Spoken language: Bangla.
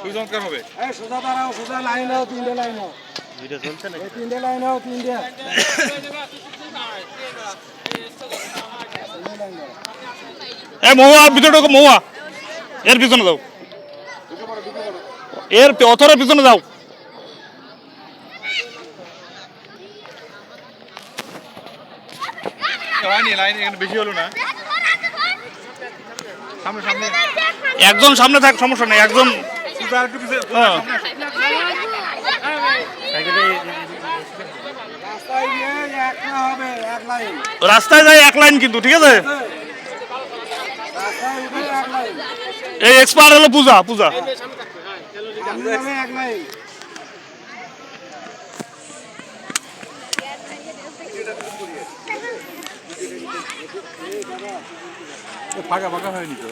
খুবই চমৎকার হবে। এই সোজা দাঁড়াও সোজা লাইন নাও তিনটে লাইন নাও ভিডিও চলছে নাকি? তিনটে লাইন নাও তিনটে। এ মহুয়া ভিতরে ঢোকো এর পিছনে যাও। এর অথরের পিছনে যাও। হয়নি লাইন এখানে বেশি হলো না। একজন সামনে থাক, সমস্যা নেই, একজন হ্যাঁ। রাস্তায় হবে এক লাইন এক কিন্তু, ঠিক আছে? এক এই এক্সপায়ার হলো পূজা পূজা। সামনে 박아 박아 하니까.